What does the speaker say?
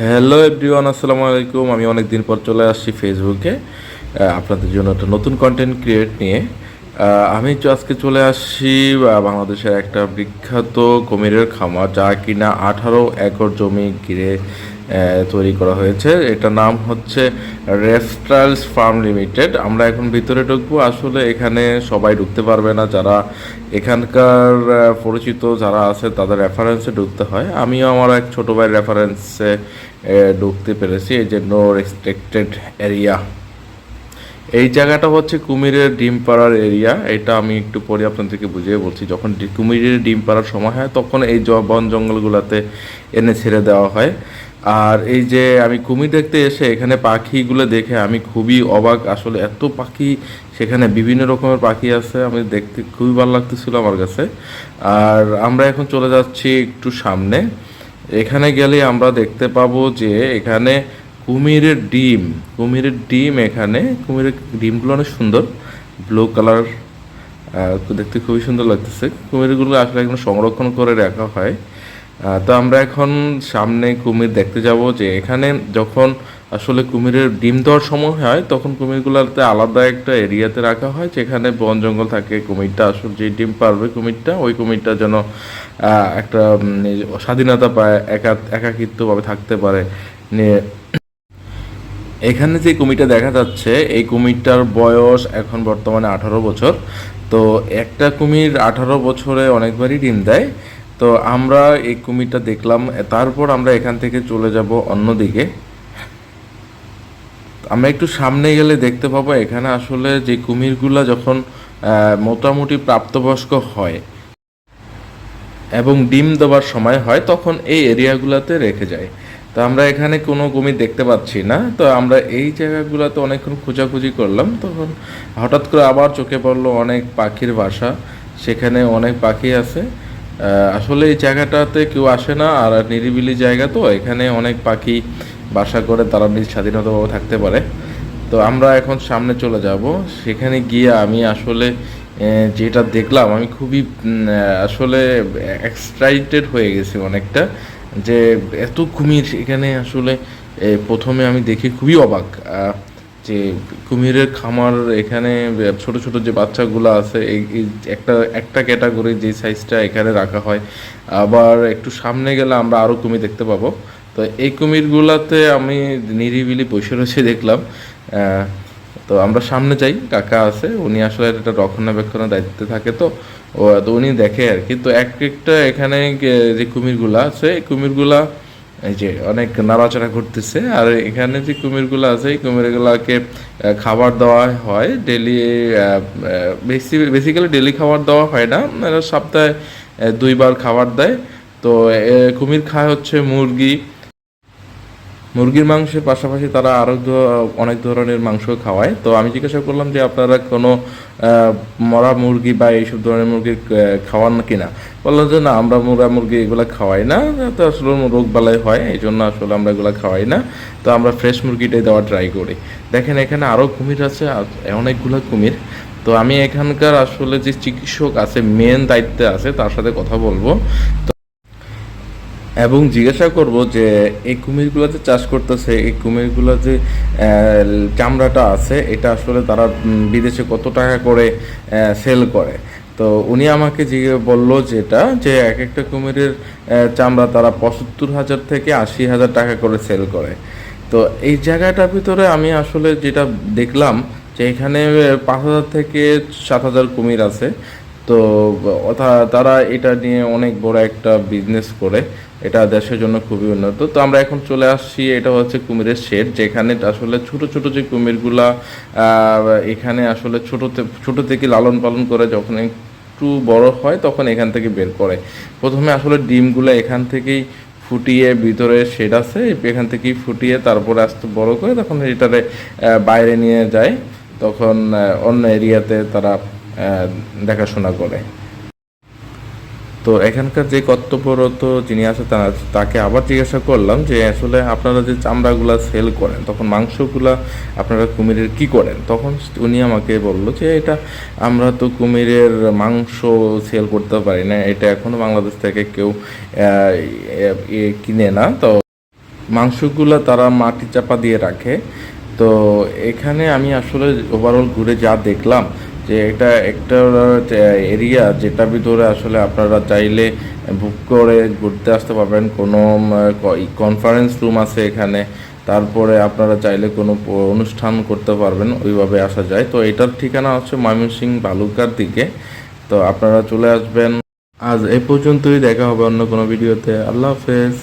Hello everyone আসসালামু আলাইকুম। আমি অনেক দিন পর চলে আসছি ফেসবুকে আপনাদের জন্য একটা নতুন কন্টেন্ট ক্রিয়েট নিয়ে। আমি আজকে চলে আসছি বাংলাদেশের একটা বিখ্যাত কুমিরের খামার, যা কিনা আঠারো একর জমি ঘিরে তৈরি করা হয়েছে। এটার নাম হচ্ছে রেফস্টাইলস ফার্ম লিমিটেড। আমরা এখন ভিতরে ঢুকবো। আসলে এখানে সবাই ঢুকতে পারবে না। যারা এখানকার পরিচিত যারা আছে, তাদের রেফারেন্সে ঢুকতে হয়। আমিও আমার এক ছোটো ভাই রেফারেন্সে ঢুকতে পেরেছি। এই যে নো রেস্ট্রিক্টেড এরিয়া এই জায়গাটা হচ্ছে কুমিরের ডিম পাড়ার এরিয়া এটা আমি একটু পরে আপনাদেরকে বুঝিয়ে বলছি। যখন কুমিরের ডিম পাড়ার সময় হয়, তখন এই বন জঙ্গলগুলোতে এনে ছেড়ে দেওয়া হয়। আর এই যে আমি কুমির দেখতে এসে এখানে পাখিগুলো দেখে আমি খুবই অবাক। আসলে এত পাখি, সেখানে বিভিন্ন রকমের পাখি আছে, আমি দেখতে খুবই ভালো লাগতেছিল আমার কাছে। আর আমরা এখন চলে যাচ্ছি একটু সামনে। এখানে গেলে আমরা দেখতে পাবো যে এখানে কুমিরের ডিম কুমিরের ডিম এখানে, কুমিরের ডিমগুলো অনেক সুন্দর, ব্লু কালার দেখতে খুবই সুন্দর লাগতেছে। কুমিরগুলো আসলে এখন সংরক্ষণ করে রাখা হয়। তো আমরা এখন সামনে কুমির দেখতে যাব যে এখানে যখন আসলে কুমিরের ডিম দেওয়ার সময় হয়, তখন কুমিরগুলোতে আলাদা একটা এরিয়াতে রাখা হয় যেখানে বন জঙ্গল থাকে। কুমিরটা আসলে যে ডিম পারবে কুমিরটা, ওই কুমিরটা যেন একটা স্বাধীনতা পায়, একা, একাকিত্বভাবে থাকতে পারে। নিয়ে এখানে যে কুমিরটা দেখা যাচ্ছে, এই কুমিরটার বয়স এখন বর্তমানে আঠারো বছর। তো একটা কুমির আঠারো বছরে অনেকবারই ডিম দেয়। তো আমরা এই কুমিরটা দেখলাম তারপর আমরা এখান থেকে চলে যাব অন্যদিকে আমরা একটু সামনে গেলে দেখতে পাবো এখানে আসলে যে কুমিরগুলো যখন মোটামুটি প্রাপ্তবয়স্ক হয় এবং ডিম দেওয়ার সময় হয়, তখন এই এরিয়াগুলোতে রেখে যায়। তো আমরা এখানে কোনো কুমির দেখতে পাচ্ছি না। তো আমরা এই জায়গাগুলোতে অনেকক্ষণ খোঁজাখুঁজি করলাম, তখন হঠাৎ করে আবার চোখে পড়ল অনেক পাখির বাসা। সেখানে অনেক পাখি আছে। আসলে এই জায়গাটাতে কেউ আসে না, আর নিরিবিলি জায়গা তো, এখানে অনেক পাখি বাসা করে তারা নিজ স্বাধীনতাভাবে থাকতে পারে। তো আমরা এখন সামনে চলে যাব। সেখানে গিয়ে আমি আসলে যেটা দেখলাম, আমি খুবই আসলে এক্সাইটেড হয়ে গেছি অনেকটা, যে এত কুমির এখানে আসলে প্রথমে আমি দেখি খুবই অবাক। যে কুমিরের খামার এখানে, ছোট ছোট যে বাচ্চাগুলো আছে, এই একটা একটা ক্যাটাগরি যে সাইজটা এখানে রাখা হয়। আবার একটু সামনে গেলে আমরা আরও কুমির দেখতে পাবো। তো এই কুমিরগুলাতে আমি নিরিবিলি বসে রয়েছে দেখলাম। তো আমরা সামনে যাই, কাকা আছে, উনি আসলে এটা রক্ষণাবেক্ষণের দায়িত্বে থাকে তো। ও, তো উনি দেখে আর কি। তো এক একটা এখানে যে কুমিরগুলা আছে, এই কুমিরগুলা এই যে অনেক নাড়াচাড়া করতেছে আর এখানে যে কুমিরগুলো আছে, এই কুমিরগুলাকে খাবার দেওয়া হয় ডেলি বেশি বেসিক্যালি ডেলি খাবার দেওয়া হয় না। সপ্তাহে দুইবার খাবার দেয়। তো কুমির খায় হচ্ছে মুরগি মুরগির মাংসের পাশাপাশি তারা আরও অনেক ধরনের মাংস খাওয়ায়। তো আমি জিজ্ঞাসা করলাম যে আপনারা কোনো মরা মুরগি বা এইসব ধরনের মুরগি খাওয়ান কিনা? বলল যে না, আমরা মুরগা মুরগি এগুলো খাওয়াই না। তো আসলে রোগ বালাই হয় এই জন্য আসলে আমরা এগুলো খাওয়াই না। তো আমরা ফ্রেশ মুরগিটাই দেওয়া ট্রাই করি। দেখেন এখানে আরও কুমির আছে অনেকগুলো কুমির। তো আমি এখানকার আসলে যে চিকিৎসক আছে মেন দায়িত্বে আছে, তার সাথে কথা বলব। এবং জিজ্ঞাসা করব যে, এই কুমিরগুলো যে চাষ করতেছে, এই কুমিরগুলো যে চামড়াটা আছে, এটা আসলে তারা বিদেশে কত টাকা করে সেল করে? তো উনি আমাকে জিজ্ঞে বলল যেটা, যে এক একটা কুমিরের চামড়া তারা পঁচাত্তর হাজার থেকে আশি হাজার টাকা করে সেল করে। তো এই জায়গাটার ভিতরে আমি আসলে যেটা দেখলাম, যে এখানে পাঁচ হাজার থেকে সাত হাজার কুমির আছে। তো তারা এটা নিয়ে অনেক বড় একটা বিজনেস করে। এটা দেশের জন্য খুবই উন্নত। তো আমরা এখন চলে আসছি, এটা হচ্ছে কুমিরের শেড, যেখানে আসলে ছোট ছোট যে কুমিরগুলা এখানে আসলে ছোট থে- ছোট থেকে লালন পালন করে যখন একটু বড় হয়, তখন এখান থেকে বের করে। প্রথমে আসলে ডিমগুলো এখান থেকেই ফুটিয়ে ভিতরে শেড আছে, এখান থেকেই ফুটিয়ে তারপরে আস্তে বড় করে তখন এটারে বাইরে নিয়ে যায়। তখন অন্য এরিয়াতে তারা দেখাশোনা করে। তো এখানকার যে কর্তব্যরত যিনি আছে, তা- তাকে আবার জিজ্ঞাসা করলাম যে, আসলে আপনারা যে চামড়াগুলা সেল করেন, তখন মাংসগুলা আপনারা কুমিরের কি করেন? তখন উনি আমাকে বলল যে, এটা আমরা তো কুমিরের মাংস সেল করতে পারি না, এটা এখনও বাংলাদেশ থেকে কেউ কিনে না। তো মাংসগুলো তারা মাটি চাপা দিয়ে রাখে। তো এখানে আমি আসলে ওভারঅল ঘুরে যা দেখলাম যে এটা একটা এরিয়া যেটা ভিতরে আসলে আপনারা চাইলে বুক করে ঘুরতে আসতে পারবেন। কোনো কনফারেন্স রুম আছে এখানে। তারপরে আপনারা চাইলে কোনো অনুষ্ঠান করতে পারবেন, ওইভাবে আসা যায়। তো এটার ঠিকানা হচ্ছে ময়মনসিংহ বালুকার দিকে। তো আপনারা চলে আসবেন। আজ এ পর্যন্তই দেখা হবে অন্য কোনো ভিডিওতে আল্লাহ হাফেজ।